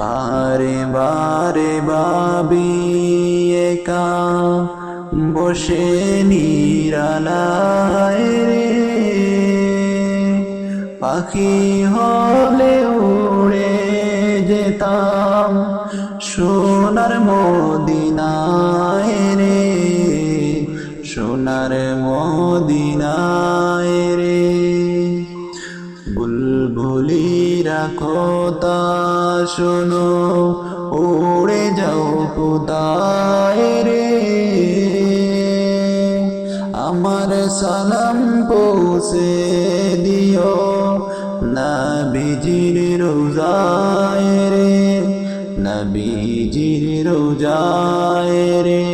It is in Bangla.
বারে বারে বাবি একা, বসে নিরালায় রে। পাখি হলে উড়ে যেতাম সোনার মদিনায় রে, সোনার মদিনায় রে। বুলবুলিরা কথা শোনো, উড়ে যাও কোথায় রে? আমার সালাম পৌঁছে দিও নবীজির রোজায় রে নবীজির রোজায় রে।